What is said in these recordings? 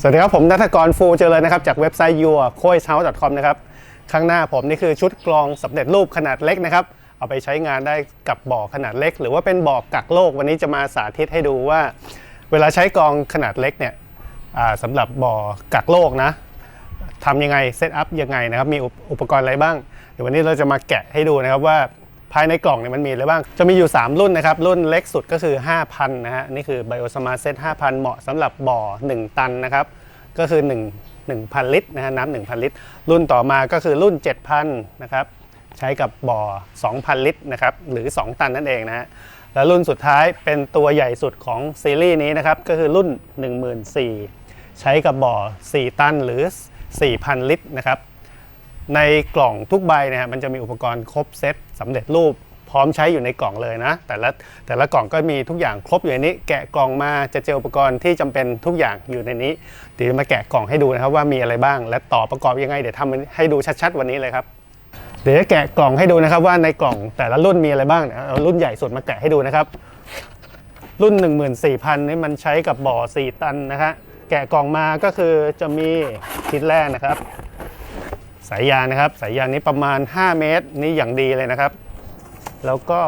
สวัสดีครับ ผมนัทกรฟูเจริญนะครับ จากเว็บไซต์ your c o i s h o u s e com นะครับ ข้างหน้าผมนี่คือชุดกรองสำเร็จรูปขนาดเล็กนะครับ เอาไปใช้งานได้กับบ่อขนาดเล็ก หรือว่าเป็นบ่อกักโลก วันนี้จะมาสาธิตให้ดูว่า เวลาใช้กรองขนาดเล็กเนี่ยสำหรับบ่อกักโลกนะทำยังไงเซตอัพยังไงนะครับมีอุปกรณ์อะไรบ้าง เดี๋ยววันนี้เราจะมาแกะให้ดูนะครับว่า ภายในกล่องเนี่ยมันมีอะไรบ้าง จะมีอยู่ 3 รุ่นนะครับ รุ่นเล็กสุดก็คือ 5,000 นะฮะ นี่คือ Biosmart Set 5,000 เหมาะสำหรับบ่อ 1 ตันนะครับ ก็คือ 1 1,000 ลิตรนะฮะน้ำ1,000 ลิตร รุ่นต่อมาก็คือรุ่น 7,000 นะครับ ใช้กับบ่อ 2,000 ลิตรนะครับ หรือ 2 ตันนั่นเองนะฮะ แล้วรุ่นสุดท้ายเป็นตัวใหญ่สุดของซีรีส์นี้นะครับ ก็คือรุ่น 14,000ใช้กับบ่อ 4 ตันหรือ 4,000 ลิตรนะครับ ในกล่องทุกใบนะฮะมันจะมีอุปกรณ์ครบเซตสำเร็จรูปพร้อมใช้อยู่ในกล่องเลยนะ แต่ละแต่ละกล่องก็มีทุกอย่างครบอยู่ในนี้ แกะกล่องมาจะเจออุปกรณ์ที่จำเป็นทุกอย่างอยู่ในนี้เดี๋ยวมาแกะกล่องให้ดูนะครับว่ามีอะไรบ้าง และต่อประกอบยังไงเดี๋ยวทำให้ดูชัดๆ วันนี้เลยครับเดี๋ยวแกะกล่องให้ดูนะครับว่าในกล่องแต่ละรุ่นมีอะไรบ้างเอารุ่นใหญ่สุดมาแกะให้ดูนะครับ รุ่น 14,000นี่มันใช้กับบ่อ 4 ตันนะครับแกะกล่องมาก็คือจะมีชิ้นแรกนะครับ สายยางนะครับ สายยางนี้ประมาณ 5 เมตร นี่อย่างดีเลยนะครับ แล้วก็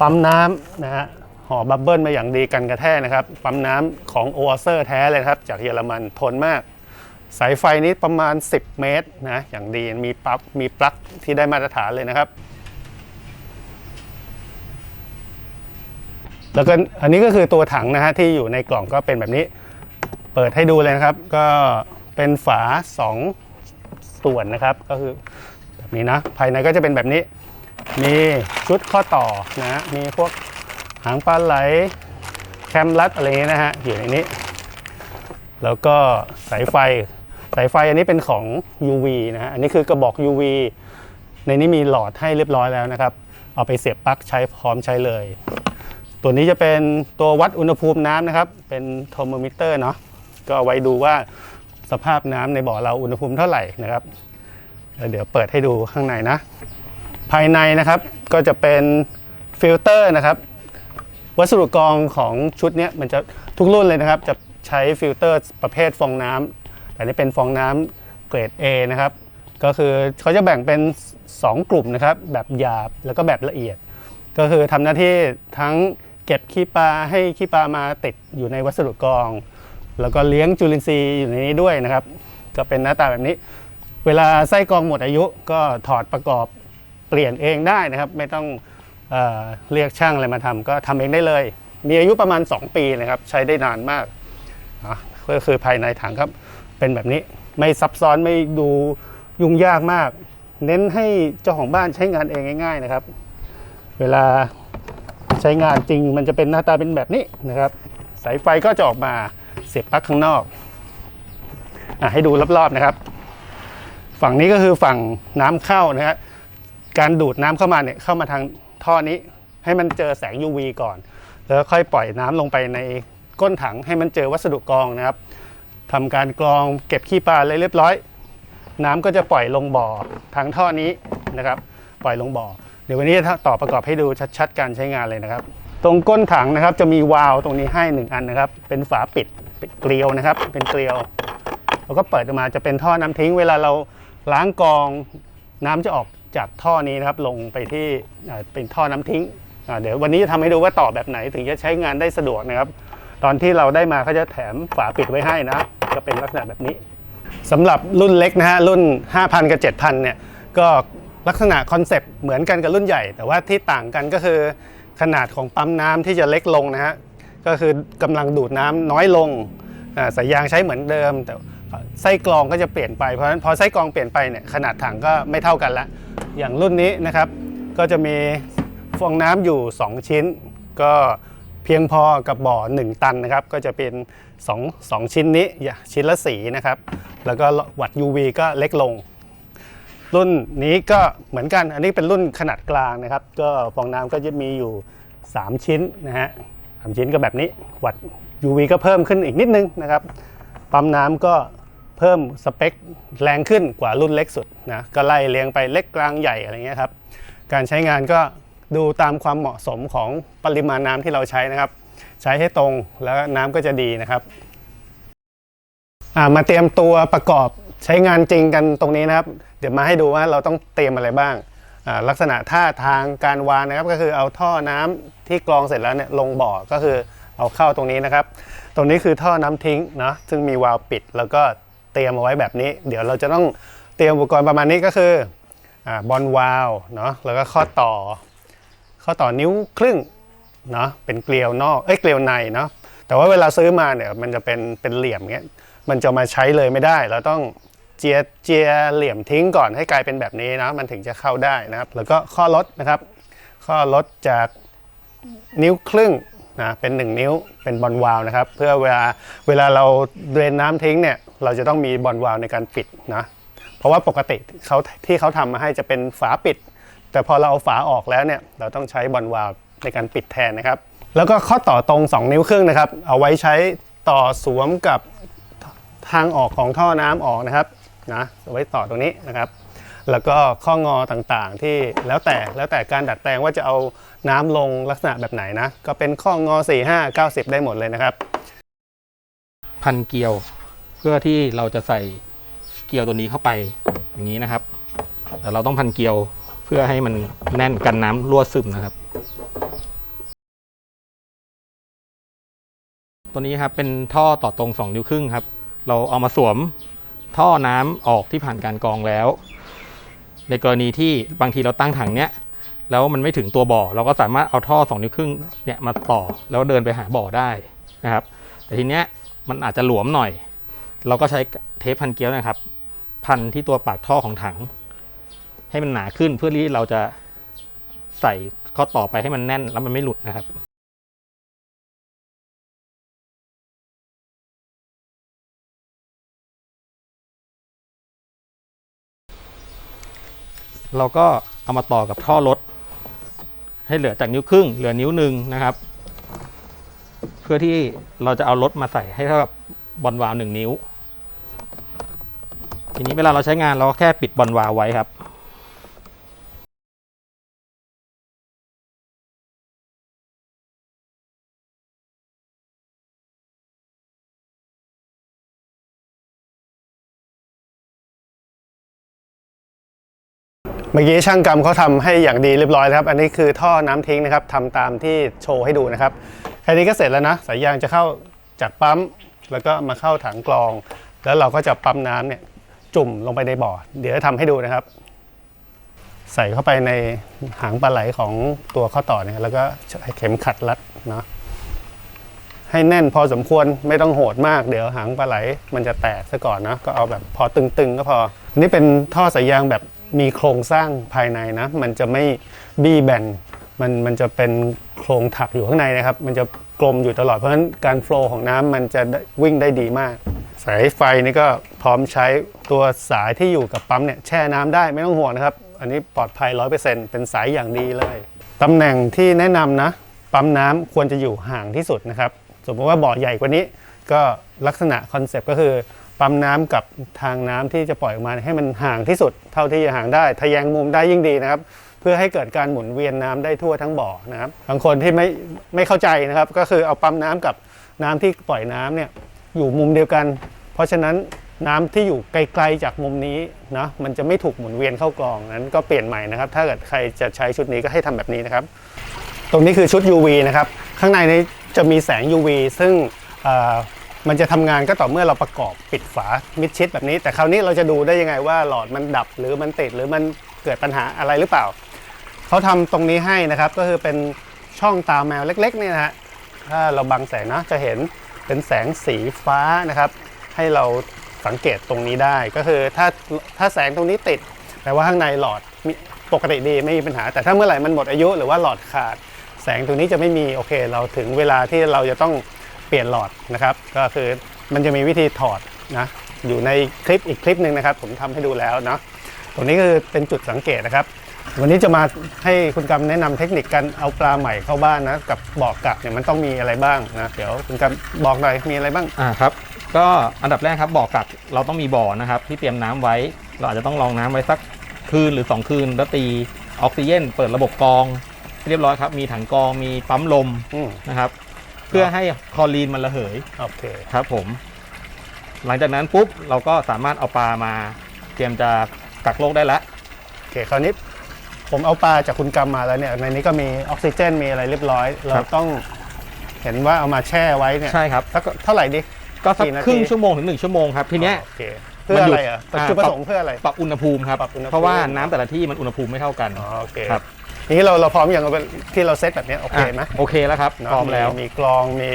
ปั๊มน้ำนะฮะห่อบับเบิลมาอย่างดีกันกระแทกนะครับ ปั๊มน้ำของโอเซอร์แท้เลยครับ จากเยอรมันทนมาก สายไฟนี้ประมาณ 10 เมตรนะอย่างดีมีปลั๊กมีปลั๊กที่ได้มาตรฐานเลยนะครับ แล้วก็อันนี้ก็คือตัวถังนะฮะที่อยู่ในกล่องก็เป็นแบบนี้ เปิดให้ดูเลยนะครับ ก็เป็นฝา 2 ส่วนนะครับ ก็คือแบบนี้นะ ภายในก็จะเป็นแบบนี้ มีชุดข้อต่อนะ มีพวกหางปลาไหล แคมรัดอะไรอย่างนี้นะฮะ อยู่ในนี้ แล้วก็สายไฟ สายไฟอันนี้เป็นของ UV นะฮะ อันนี้คือกระบอก UV ในนี้มีหลอดให้เรียบร้อยแล้วนะครับ เอาไปเสียบปลั๊กใช้พร้อมใช้เลย ตัวนี้จะเป็นตัววัดอุณหภูมิน้ำนะครับ เป็นโทรโมมิเตอร์เนาะ ก็เอาไว้ดูว่า สภาพน้ำในบ่อเราอุณหภูมิเท่าไหร่นะครับเดี๋ยวเปิดให้ดูข้างในนะ ภายในนะครับก็จะเป็นฟิลเตอร์นะครับ วัสดุกรองของชุดนี้มันจะทุกรุ่นเลยนะครับ จะใช้ฟิลเตอร์ประเภทฟองน้ำแต่นี่เป็นฟองน้ำเกรด A นะครับ ก็คือเขาจะแบ่งเป็น 2 กลุ่มนะครับ แบบหยาบแล้วก็แบบละเอียด ก็คือทำหน้าที่ทั้งเก็บขี้ปลาให้ขี้ปลามาติดอยู่ในวัสดุกรอง แล้วก็เลี้ยงจุลินทรีย์อยู่ในนี้ด้วยนะครับ ก็เป็นหน้าตาแบบนี้ เวลาไส้กรองหมดอายุก็ถอดประกอบเปลี่ยนเองได้นะครับ ไม่ต้องเอเรียกช่างอะไรมาทำก็ทำเองได้เลย มีอายุประมาณ 2 ปีนะครับ ใช้ได้นานมากก็คือภายในถังครับเป็นแบบนี้ไม่ซับซ้อนไม่ดูยุ่งยากมาก เน้นให้เจ้าของบ้านใช้งานเองง่าย ๆนะครับ เวลาใช้งานจริงมันจะเป็นหน้าตาเป็นแบบนี้นะครับ สายไฟก็จะออกมา เสียบปลั๊กข้างนอกอะให้ดูรอบๆนะครับ ฝั่งนี้ก็คือฝั่งน้ำเข้านะฮะการดูดน้ำเข้ามาเนี่ยเข้ามาทางท่อนี้ ให้มันเจอแสง UV ก่อน แล้วค่อยปล่อยน้ำลงไปในก้นถังให้มันเจอวัสดุกรองนะครับทำการกรองเก็บขี้ปลาเลยเรียบร้อย น้ำก็จะปล่อยลงบ่อทางท่อนี้นะครับ ปล่อยลงบ่อ เดี๋ยววันนี้จะต่อประกอบให้ดูชัดๆ การใช้งานเลยนะครับ ตรงก้นถังนะครับจะมีวาล์วตรงนี้ให้หนึ่งอันนะครับ เป็นฝาปิด เป็นเกลียวนะครับ เป็นเกลียวแล้วก็เปิดออกมาจะเป็นท่อน้ำทิ้ง เวลาเราล้างกองน้ำจะออกจากท่อนี้นะครับลงไปที่เป็นท่อน้ำทิ้ง เดี๋ยววันนี้จะทำให้ดูว่าต่อแบบไหนถึงจะใช้งานได้สะดวกนะครับ ตอนที่เราได้มาเขาจะแถมฝาปิดไว้ให้นะก็เป็นลักษณะแบบนี้สำหรับรุ่นเล็กนะฮะรุ่น 5,000 กับ 7,000 เนี่ยก็ลักษณะคอนเซปต์เหมือนกันกับรุ่นใหญ่ แต่ว่าที่ต่างกันก็คือขนาดของปั๊มน้ำที่จะเล็กลงนะฮะ ก็คือกำลังดูดน้ำน้อยลงสายยางใช้เหมือนเดิม แต่ไส้กรองก็จะเปลี่ยนไปเพราะฉะนั้นพอไส้กรองเปลี่ยนไปเนี่ยขนาดถังก็ไม่เท่ากันละอย่างรุ่นนี้นะครับ ก็จะมีฟองน้ำอยู่ 2 ชิ้น ก็เพียงพอกับบ่อ 1 ตันนะครับ ก็จะเป็น2 2ชิ้นนี้ชิ้นละสีนะครับ แล้วก็วัด UV ก็เล็กลง รุ่นนี้ก็เหมือนกันอันนี้เป็นรุ่นขนาดกลางนะครับ ก็ฟองน้ำก็จะมีอยู่ 3 ชิ้นนะฮะ สามชิ้นก็แบบนี้วัด UV ก็เพิ่มขึ้นอีกนิดนึงนะครับปั๊มน้ำก็เพิ่มสเปคแรงขึ้นกว่ารุ่นเล็กสุดนะก็ไล่เรียงไปเล็กกลางใหญ่อะไรเงี้ยครับการใช้งานก็ดูตามความเหมาะสมของปริมาณน้ำที่เราใช้นะครับ ใช้ให้ตรงแล้วน้ำก็จะดีนะครับมาเตรียมตัวประกอบใช้งานจริงกันตรงนี้นะครับ เดี๋ยวมาให้ดูว่าเราต้องเตรียมอะไรบ้าง ลักษณะท่าทางการวางนะครับก็คือเอาท่อน้ำที่กรองเสร็จแล้วเนี่ยลงบ่อก็คือเอาเข้าตรงนี้นะครับ ตรงนี้คือท่อน้ำทิ้งเนาะซึ่งมีวาล์วปิด แล้วก็เตรียมเอาไว้แบบนี้ เดี๋ยวเราจะต้องเตรียมอุปกรณ์ประมาณนี้ก็คืออบอลวาล์วเนาะแล้วก็ข้อต่อ ข้อต่อนิ้วครึ่งเนาะเป็นเกลียวนอกเอ้ยเกลียวในเนาะแต่ว่าเวลาซื้อมาเนี่ยมันจะเป็นเป็นเหลี่ยมเงี้ยมันจะมาใช้เลยไม่ได้เราต้อง เจียเจียเหลี่ยมทิ้งก่อนให้กลายเป็นแบบนี้นะมันถึงจะเข้าได้นะครับ แล้วก็ข้อลดนะครับ ข้อลดจากนิ้วครึ่งนะเป็น 1 นิ้วเป็นบอลวาลนะครับ เพื่อเวลาเวลาเราเดรนน้ำทิ้งเนี่ยเราจะต้องมีบอลวาลในการปิดนะเพราะว่าปกติเขาที่เขาทำมาให้จะเป็นฝาปิด แต่พอเราเอาฝาออกแล้วเนี่ยเราต้องใช้บอลวาลในการปิดแทนนะครับ แล้วก็ข้อต่อตรง 2 นิ้วครึ่งนะครับ เอาไว้ใช้ต่อสวมกับทางออกของท่อน้ำออกนะครับ นะเอาไว้ต่อตรงนี้นะครับ แล้วก็ข้องอต่างๆที่แล้วแต่แล้วแต่การดัดแปลงว่าจะเอาน้ำลงลักษณะแบบไหนนะ ก็เป็นข้องอ 4 5 90 ได้หมดเลยนะครับ พันเกลียวเพื่อที่เราจะใส่เกลียวตัวนี้เข้าไปอย่างนี้นะครับ แต่เราต้องพันเกลียวเพื่อให้มันแน่นกันน้ำรั่วซึมนะครับ ตัวนี้ครับเป็นท่อต่อตรง 2 นิ้วครึ่งครับ เราเอามาสวม ท่อน้ำออกที่ผ่านการกรองแล้ว ในกรณีที่บางทีเราตั้งถังเนี้ยแล้วมันไม่ถึงตัวบ่อ เราก็สามารถเอาท่อ2นิ้วครึ่งเนี่ยมาต่อแล้วเดินไปหาบ่อได้นะครับ แต่ทีเนี้ยมันอาจจะหลวมหน่อย เราก็ใช้เทปพันเกลียวนะครับ พันที่ตัวปากท่อของถัง ให้มันหนาขึ้นเพื่อที่เราจะใส่ข้อต่อไปให้มันแน่นแล้วมันไม่หลุดนะครับ เราก็เอามาต่อกับท่อรถ ให้เหลือจากนิ้วครึ่ง เหลือนิ้วหนึ่งนะครับ เพื่อที่เราจะเอารถมาใส่ให้เท่ากับบอลวาล์วหนึ่งนิ้ว ทีนี้เวลาเราใช้งานเราก็แค่ปิดบอลวาล์วไว้ครับ เมื่อกี้ช่างกรรมเขาทำให้อย่างดีเรียบร้อยครับ อันนี้คือท่อน้ำทิ้งนะครับทำตามที่โชว์ให้ดูนะครับแค่นี้ก็เสร็จแล้วนะสายยางจะเข้าจากปั๊มแล้วก็มาเข้าถังกรอง แล้วเราก็จะปั๊มน้ำเนี่ยจุ่มลงไปในบ่อ เดี๋ยวจะทำให้ดูนะครับ ใส่เข้าไปในหางปลาไหลของตัวข้อต่อเนี่ยแล้วก็ใช้เข็มขัดรัดเนาะให้แน่นพอสมควรไม่ต้องโหดมากเดี๋ยวหางปลาไหลมันจะแตกซะก่อนนะก็เอาแบบพอตึงๆก็พออันนี่เป็นท่อสายยางแบบ มีโครงสร้างภายในนะ มันจะไม่บี้แบนมันมันจะเป็นโครงถักอยู่ข้างในนะครับ มันจะกลมอยู่ตลอดเพราะฉะนั้นการโฟล์ของน้ำมันจะวิ่งได้ดีมาก สายไฟนี่ก็พร้อมใช้ตัวสายที่อยู่กับปั๊มเนี่ยแช่น้ำได้ไม่ต้องห่วงนะครับ อันนี้ปลอดภัย 100%เป็นสายอย่างดีเลยตำแหน่งที่แนะนำนะ ปั๊มน้ำควรจะอยู่ห่างที่สุดนะครับ สมมติว่าบ่อใหญ่กว่านี้ ก็ลักษณะคอนเซปต์ก็คือ ปั๊มน้ำกับทางน้ำที่จะปล่อยออกมาให้มันห่างที่สุด เท่าที่จะห่างได้ทะแยงมุมได้ยิ่งดีนะครับ เพื่อให้เกิดการหมุนเวียนน้ำได้ทั่วทั้งบ่อนะครับบางคนที่ไม่ไม่เข้าใจนะครับ ก็คือเอาปั๊มน้ำกับน้ำที่ปล่อยน้ำเนี่ยอยู่มุมเดียวกัน เพราะฉะนั้นน้ำที่อยู่ไกลๆจากมุมนี้นะมันจะไม่ถูกหมุนเวียนเข้ากรองนั้นก็เปลี่ยนใหม่นะครับ ถ้าเกิดใครจะใช้ชุดนี้ก็ให้ทำแบบนี้นะครับ ตรงนี้คือชุด UV นะครับ ข้างในนี้จะมีแสง UV ซึ่ง มันจะทำงานก็ต่อเมื่อเราประกอบปิดฝามิดชิดแบบนี้ แต่คราวนี้เราจะดูได้ยังไงว่าหลอดมันดับหรือมันติดหรือมันเกิดปัญหาอะไรหรือเปล่า เขาทำตรงนี้ให้นะครับก็คือเป็นช่องตาแมวเล็กๆเนี่ยนะฮะถ้าเราบังแสงนะจะเห็นเป็นแสงสีฟ้านะครับ ให้เราสังเกตตรงนี้ได้ก็คือถ้าถ้าแสงตรงนี้ติดแปลว่าข้างในหลอดปกติดีไม่มีปัญหา แต่ถ้าเมื่อไหร่มันหมดอายุหรือว่าหลอดขาด แสงตรงนี้จะไม่มีโอเค เราถึงเวลาที่เราจะต้อง ปลี่ยนหลอดนะครับ ก็คือมันจะมีวิธีถอดนะอยู่ในคลิปอีกคลิปหนึ่งนะครับ ผมทำให้ดูแล้วเนาะตรงนี้คือเป็นจุดสังเกตนะครับ วันนี้จะมาให้คุณกำแนะนำเทคนิคการเอาปลาใหม่เข้าบ้านนะกับบ่อกลับเนี่ยมันต้องมีอะไรบ้างนะเดี๋ยวคุณกำบอกหน่อยมีอะไรบ้างอ่าครับก็อันดับแรกครับบ่อกักเราต้องมีบ่อนะครับ ที่เตรียมน้ำไว้ เราอาจจะต้องรองน้ำไว้สักคืนหรือ 2 คืน แล้วตีออกซิเจนเปิดระบบกรองให้เรียบร้อยครับ มีถังกรองมีปั๊มลมอืมนะครับ เพื่อให้คลอรีนมันระเหยโอเคครับผม หลังจากนั้นปุ๊บเราก็สามารถเอาปลามา เตรียมจะกักโรคได้แล้วโอเคคราวนี้ผมเอาปลาจากคุณกำมาแล้วเนี่ยในนี้ก็มีออกซิเจนมีอะไรเรียบร้อย เราต้องเห็นว่าเอามาแช่ไว้เนี่ยใช่ครับสักเท่าไหร่ดิก็สักกี่นาทีครึ่งชั่วโมงถึงหนึ่งชั่วโมงครับทีเนี้ยโอเคเพื่ออะไรอะมันหยุดจุดประอ่าสงค์เพื่ออะไรปรับอุณหภูมิครับปรับอุณหภูมิเพราะว่าน้ำแต่ละที่มันอุณหภูมิไม่เท่ากันอ๋อโอเคครับ นี่เราเราพร้อมอย่างที่เราเซตแบบเนี้ยโอเคไหมอะโอเคแล้วครับเนอะพร้อมแล้วมีกรองมี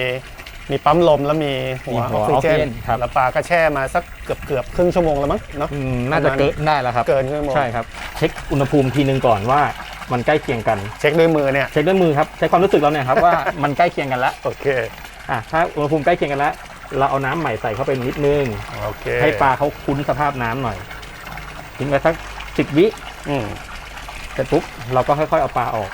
มีปั๊มลมแล้วมีหัวมีอหัอวกซิเจออกซิเจนนครับแล้วปลาก็แช่มาสักเกือบเกือบครึ่งชั่วโมงแล้วมั้งเนาะอืมน่าจะเกินได้แล้วครับเกินครึ่งชั่วโมงใช่ครับเช็คอุณหภูมิทีนึงก่อนว่ามันใกล้เคียงกัน เช็คด้วยมือเนี่ยเช็คด้วยมือครับใช้ความรู้สึกเราเนี่ยครับว่ามันใกล้เคียงกันแล้วโอเคอะถ้าอุณหภูมิใกล้เคียงกันแล้วเราเอาน้ำใหม่ใส่เข้าไปนิดนึงโอเคให้ปลาเขาคุ้นสภาพน้ำหน่อยทิ้งไว้สักสิบวิอืมเสร็จปุ๊บเราก็ค่อยๆเอาปลาออก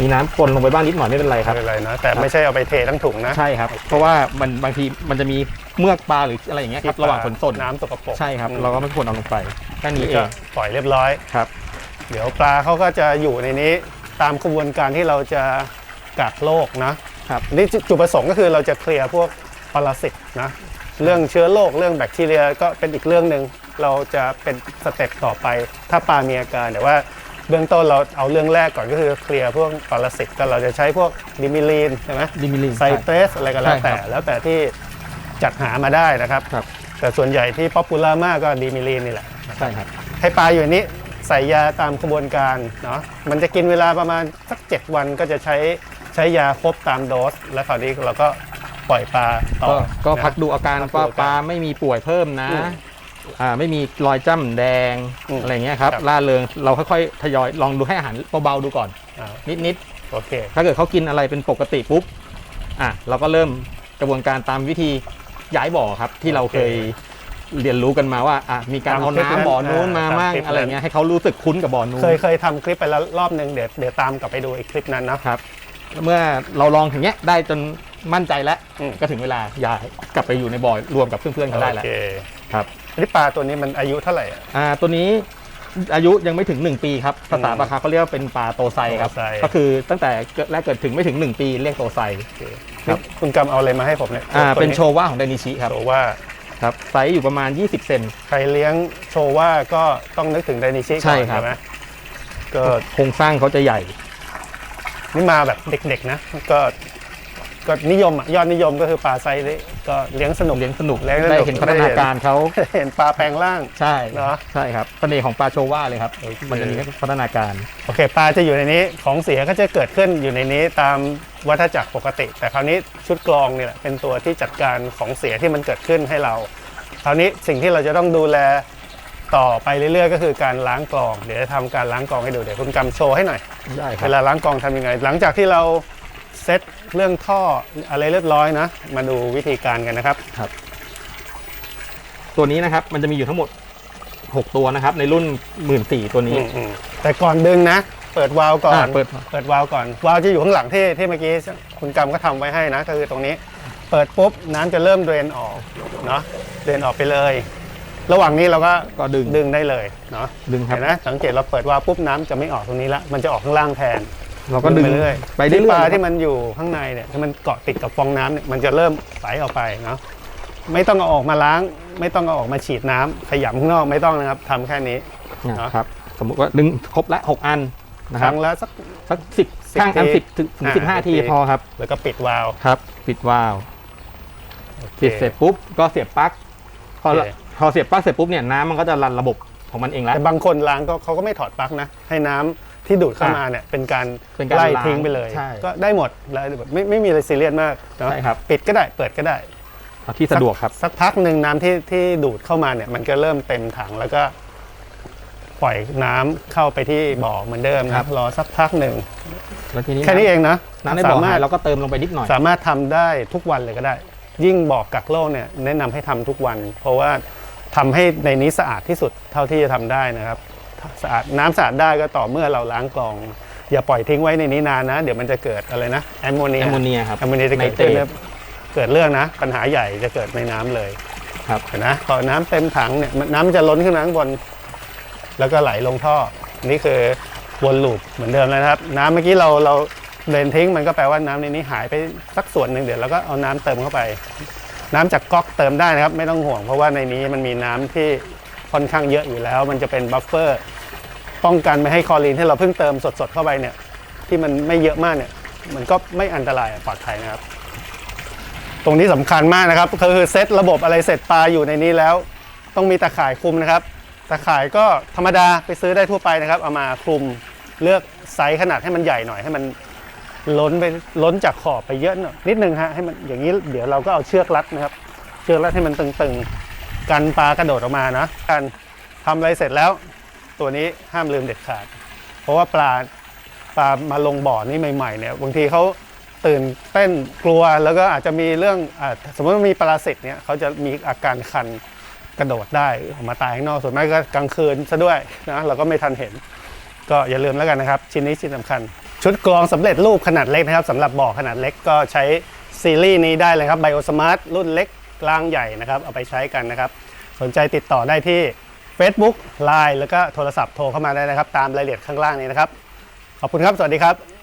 มีน้ำปนลงไปบ้างนิดหน่อยไม่เป็นไรคไม่รับ เป็นไรนะแต่ไม่ใช่เอาไปเททั้งถุงนะใช่ครับ เพราะว่ามันบางทีมันจะมีเมือกปลาหรืออะไรอย่างเงี้ยครับระหว่างขนส่งน้ำสกปรกใช่ครับ อืมเราก็ไม่ควรเอาลงไปแค่นี้เอก็งปล่อยเรียบร้อย ครับ เดี๋ยวปลาเขาก็จะอยู่ในนี้ตามกระบวนการที่เราจะกักโรคนะครับ นี่จุจุดประสงค์ก็คือเราจะเคลียร์พวกปรสิตนะ เรื่องเชื้อโรคเรื่องแบคทีเรียก็เป็นอีกเรื่องหนึ่ง เราจะเป็นสเต็ปต่อไป ถ้าปลามีอาการแต่ว่าเบื้องต้นเราเอาเรื่องแรกก่อนก็คือเคลียร์พวกปรสิตก็เราจะใช้พวกดิมิลีนใช่ไหมดิมิลินไซเตรสอะไรก็แล้วใช่แต่ครับแล้วแต่ที่จัดหามาได้นะครับครับ แต่ส่วนใหญ่ที่ป๊อปปูล่ามากก็ดีมิลีนนี่แหละใช่ครับให้ปลาอยู่ในนี้ใส่ยาตามกระบวนการเนาะมันจะกินเวลาประมาณสัก 7 วันก็จะใช้ใช้ยาครบตามโดส แล้วคราวนี้เราก็ปล่อยปลาต่อก็ก็นะพักดูอาการพักดูว่าอาการปลาไม่มีป่วยเพิ่มนะ อืมอ่าไม่มีรอยจ้ำแดงอืมอะไรเงี้ยครับครับ ล่าเริงเราค่อยๆทยอยลองดูให้อาหารเบาๆดูก่อน อ่านิดโอเค ๆถ้าเกิดเขากินอะไรเป็นปกติปุ๊บอะเราก็เริ่มกระบวนการตามวิธีย้ายบ่อครับ ที่เราเคยเรียนรู้กันมาว่าอะมีการตามเอาคลิปนั้นน้ำบ่อนู้นมาอ่ามั่งตามคลิปนั้น อะไรเงี้ยให้เขารู้สึกคุ้นกับบ่อนู้น เคยเคยทำคลิปไปแล้วรอบหนึ่งเดี๋ยวเดี๋ยวตามกลับไปดูอีกคลิปนั้นเนาะ ครับเมื่อเราลองถึงเนี้ยได้จนมั่นใจแล้ว อืม ก็ถึงเวลาย้ายกลับไปอยู่ในบ่อรวมกับเพื่อนๆเขาได้โอแล้วเคครับอั นนี้ปลาตัวนี้มันอายุเท่าไหร่อะ อ่าตัวนี้อายุยังไม่ถึง 1 ปีครับภาษาอืมปลาคาเขาเรียกว่าเป็นปลาโตไซครับ โตไซ ก็คือตั้งแต่เกิดแรกเกิดถึงไม่ถึง 1 ปีเรียกโตไซโอเคครับ นี่คุณกำเอาอะไรมาให้ผมเนี่ยอ่าตัวเป็นโชว่าของไดนิชิครับโชว่าครับไซส์อยู่ประมาณ 20 เซน ใครเลี้ยงโชว่าก็ต้องนึกถึงไดนิชิก่อนใช่ครับ ไหมก็โครงสร้างเขาจะใหญ่ นี่มาแบบเด็กๆนะ ก็ ก็นิยมอะยอดนิยมก็คือปลาไซส์นี้ก็เลี้ยงสนุก เลี้ยงสนุกเลี้ยงสนุกได้เห็นพัฒนาการเขา เห็นปลาแปลงร่าง ใช่เหรอใช่ครับเสน่ห์ของปลาโชว่าเลยครับโอเคมันจะมีพัฒนาการ โอเค ปลาจะอยู่ในนี้ของเสียก็จะเกิดขึ้นอยู่ในนี้ตามวัฏจักรปกติ แต่คราวนี้ชุดกรองนี่แหละเป็นตัวที่จัดการของเสียที่มันเกิดขึ้นให้เรา คราวนี้สิ่งที่เราจะต้องดูแลต่อไปเรื่อยๆ ก็คือการล้างกรอง เดี๋ยวจะทำการล้างกรองให้ดูเดี๋ยวคุณกำโชว์ให้หน่อยได้ครัเวบลาล้างกรองทำยังไง หลังจากที่เรา เซตเรื่องท่ออะไรเรียบร้อยนะ มาดูวิธีการกันนะครับ ตัวนี้นะครับมันจะมีอยู่ทั้งหมด 6 ตัวนะครับ ในรุ่น1 4ื่นตัวนี้ อืมอืมแต่ก่อนดึงนะ เปิดวาล์วก่อนอ่าเปิดเปิด วาล์วก่อนวาล์วจะอยู่ข้างหลังที่ที่เมื่อกี้คุณกำก็ทำไว้ให้นะ ก็คือตรงนี้ เปิดปุ๊บน้ำจะเริ่มเดรนออกเนาะเดรนออกไปเลย ระหว่างนี้เราก็ก็ดึงดึงได้เลยเนาะดึงครับเห็นไหมสังเกตเราเปิดวาล์วปุ๊บน้ำจะไม่ออกตรงนี้ละมันจะออกข้างล่างแทน เราก็ดึงไปเรื่อยไปเรื่อยที่ปลาๆที่มันอยู่ข้างในเนี่ยที่มันเกาะติดกับฟองน้ำเนี่ยมันจะเริ่มไหลออกไปเนาะไม่ต้องเอาออกมาล้าง ไม่ต้องเอาออกมาฉีดน้ำขยำข้างนอกไม่ต้องนะครับทำแค่นี้นะเนอะครับสมมุติว่าดึงครบละหกอันนะคครัรั้บงละสักสักสิบ10ข้างอันทีสิบถึงถึงอ่าสิบห้า10ทีทีพอครับ แล้วก็ปิดวาล์วครับ ปิดวาล์วโอคปิดเสร็จปุ๊บก็เสียบปลั๊กพอโอเคพอเสียบปลั๊กเสร็จปุ๊บเนี่ยน้ำมันก็จะรันระบบของมันเองแล้วแต่บางคนล้างก็เขาก็ไม่ถอดปลั๊กนะให้น้ำ ที่ดูดเข้ามาเนี่ยเป็นการเป็นการไล่ล้างทิ้งไปเลย ใช่ก็ได้หมดแล้วแบบไม่ไม่มีอะไรซีเรียสมากเนอะใช่ครับ ปิดก็ได้เปิดก็ได้เอาที่สะดวกครับ สักพักหนึ่งน้ำที่ที่ดูดเข้ามาเนี่ย มันก็เริ่มเต็มถังแล้วก็ ปล่อยน้ำเข้าไปที่บ่อเหมือนเดิมคครัรับ บรอสักพักหนึ่งแล้วทีนี้แค่นี้เองนะน้ำในบ่อสามาหารยถ เราก็เติมลงไปนิดหน่อย สามารถทำได้ทุกวันเลยก็ได้ ยิ่งบอกกักโรคเนี่ยแนะนำให้ทำทุกวัน เพราะว่าทำให้ในนี้สะอาดที่สุดเท่าที่จะทำได้นะครับ สะอาดน้ำสะอาดได้ก็ต่อเมื่อเราล้างกรอง อย่าปล่อยทิ้งไว้ในนี้นานนะ เดี๋ยวมันจะเกิดอะไรนะแอมโมเนียแอมโมเนียครับแอมโมเนียจะเกิดไนเตรขึ้นตแล้วเกิดเรื่องนะ ปัญหาใหญ่จะเกิดในน้ำเลยครับเห็นนะพอน้ำเต็มถังเนี่ยมันน้ำมันจะล้นขึ้นมาข้างบน แล้วก็ไหลลงท่อ นี่คือวนลูปเหมือนเดิมเลยนะครับ น้ำเมื่อกี้เราเราเดรนทิ้งมันก็แปลว่าน้ำในนี้หายไปสักส่วนหนึ่งเดี๋ยวเราก็เอาน้ำเติมเข้าไป น้ำจากก๊อกเติมได้นะครับ ไม่ต้องห่วง เพราะว่าในนี้มันมีน้ำที่ค่อนข้างเยอะอยู่แล้ว มันจะเป็นบัฟเฟอร์ ป้องกันไม่ให้คอรีนที่เราเพิ่งเติมสดๆเข้าไปเนี่ยที่มันไม่เยอะมากเนี่ยมันก็ไม่อันตรายปลอดภัยนะครับ ตรงนี้สำคัญมากนะครับก็คือเซตระบบอะไรเสร็จปลาอยู่ในนี้แล้ว ต้องมีตะข่ายคลุมนะครับ ตะข่ายก็ธรรมดาไปซื้อได้ทั่วไปนะครับ เอามาคลุมเลือกไซส์ขนาดให้มันใหญ่หน่อยให้มันล้นไปล้นจากขอบไปเยอะหน่อยนิดนึงฮะให้มันอย่างนี้เดี๋ยวเราก็เอาเชือกรัดนะครับ เชือกรัดให้มันตึงๆ กันปลากระโดดออกมานะการทำอะไรเสร็จแล้ว ตัวนี้ห้ามลืมเด็ดขาด เพราะว่าปลาปลามาลงบ่อนี่ใหม่ๆเนี่ยบางทีเขาตื่นเต้นกลัวแล้วก็อาจจะมีเรื่องอสมมติว่ามีปรสิตเนี่ยเขาจะมีอาการคันกระโดดได้ออกมาตายข้างนอกส่วนมากก็กลางคืนซะด้วยนะเราก็ไม่ทันเห็น ก็อย่าลืมแล้วกันนะครับ ชิ้นนี้ชิ้นสำคัญ ชุดกรองสำเร็จรูปขนาดเล็กนะครับสำหรับบ่อขนาดเล็กก็ใช้ซีรีส์นี้ได้เลยครับ BioSmart รุ่นเล็กกลางใหญ่นะครับเอาไปใช้กันนะครับ สนใจติดต่อได้ที่ Facebook Line แล้วก็โทรศัพท์โทรเข้ามาได้นะครับ ตามรายละเอียดข้างล่างนี้นะครับ ขอบคุณครับ สวัสดีครับ